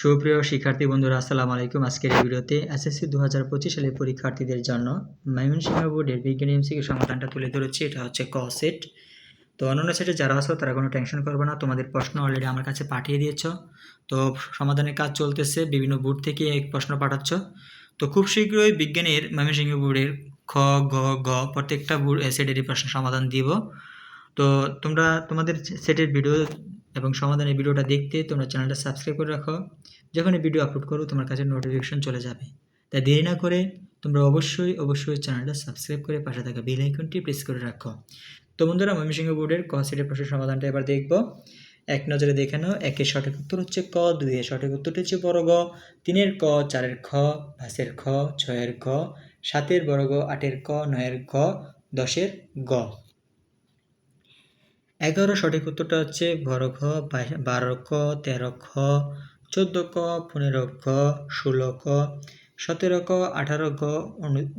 সুপ্রিয় শিক্ষার্থী বন্ধুরা, আসসালামু আলাইকুম। আজকের এই ভিডিওতে এসএসসি দু হাজার পঁচিশ সালের পরীক্ষার্থীদের জন্য ময়মনসিংহ বোর্ডের বিজ্ঞান এমসিকিউ সমাধানটা তুলে ধরেছি। এটা হচ্ছে ক সেট। তো অন্যান্য সেটে যারা আছো, তারা কোনো টেনশন করবে না। তোমাদের প্রশ্ন অলরেডি আমার কাছে পাঠিয়ে দিয়েছ। তো সমাধানের কাজ চলতেছে। বিভিন্ন বোর্ড থেকে এক প্রশ্ন পাঠাচ্ছ। তো খুব শীঘ্রই বিজ্ঞানের ময়মনসিংহ বোর্ডের খ গ গ প্রত্যেকটা বোর্ড সেটেরই প্রশ্ন সমাধান দিব। তো তোমরা তোমাদের সেটের ভিডিও এবং সমাধানের ভিডিওটা দেখতে তোমরা চ্যানেলটা সাবস্ক্রাইব করে রাখো। যখন এই ভিডিও আপলোড করো তোমার কাছে নোটিফিকেশন চলে যাবে। তাই দেরি না করে তোমরা অবশ্যই অবশ্যই চ্যানেলটা সাবস্ক্রাইব করে পাশে থাকা বেল আইকনটি প্রেস করে রাখো। তো বন্ধুরা, ময়মনসিংহ বোর্ডের ক সেটের প্রশ্ন সমাধানটা এবার দেখব। এক নজরে দেখে নাও, একের সঠিক উত্তর হচ্ছে ক, দুইয়ের সঠিক উত্তরটি হচ্ছে বড় গ, তিনের ক, চারের খ, পাঁচের খ, ছয়ের খ সাতের বড় গ, আটের ক, নয়ের ক দশের গ। এগারো সঠিক উত্তরটা হচ্ছে বড় খ বারো ক তেরো খ, চোদ্দ ক, পনেরো ক ষোলো ক, সতেরো ক, আঠারো ক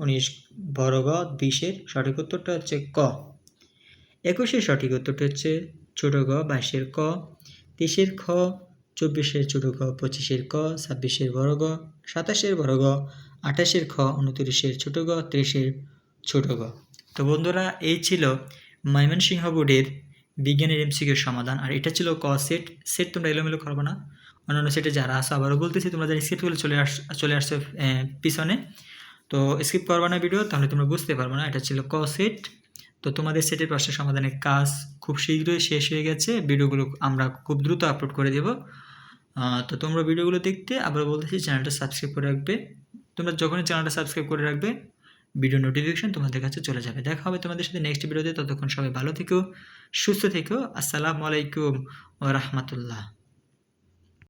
উনিশ বড় গ, বিশের সঠিক উত্তরটা হচ্ছে ক। একুশের সঠিক উত্তরটা হচ্ছে ছোট গ, বাইশের ক, তেইশের খ, চব্বিশের ছোট গ, পঁচিশের ক, ছাব্বিশের বড় গ, সাতাশের বড় গ, আঠাশের খ, উনত্রিশের ছোট গ, ত্রিশের ছোট গ। তো বন্ধুরা, এই ছিল ময়মনসিংহ বোর্ডের বিজ্ঞানের এমসিকিউর সমাধান। আর এটা ছিল ক সেট সেট তোমরা এলোমেলো করবে না। অন্যান্য সেটে যারা আসো আবারও বলতেছি, তোমরা যারা স্কিপ চলে আস চলে আসছো পিছনে। তো স্কিপ করবে না ভিডিও তাহলে তোমরা বুঝতে পারবে না। এটা ছিল ক সেট তো তোমাদের সেটের প্রশ্নের সমাধানের কাজ খুব শীঘ্রই শেষ হয়ে গেছে। ভিডিওগুলো আমরা খুব দ্রুত আপলোড করে দেব। তো তোমরা ভিডিওগুলো দেখতে আবার বলতেছি চ্যানেলটা সাবস্ক্রাইব করে রাখবে। তোমরা যখনই চ্যানেলটা সাবস্ক্রাইব করে রাখবে ভিডিও নোটিফিকেশন তোমাদের কাছে চলে যাবে। দেখা হবে তোমাদের সাথে নেক্সট ভিডিওতে ততক্ষণ সবাই ভালো থেকো, সুস্থ থেকো। আসসালামু আলাইকুম ও রহমতুল্লাহ।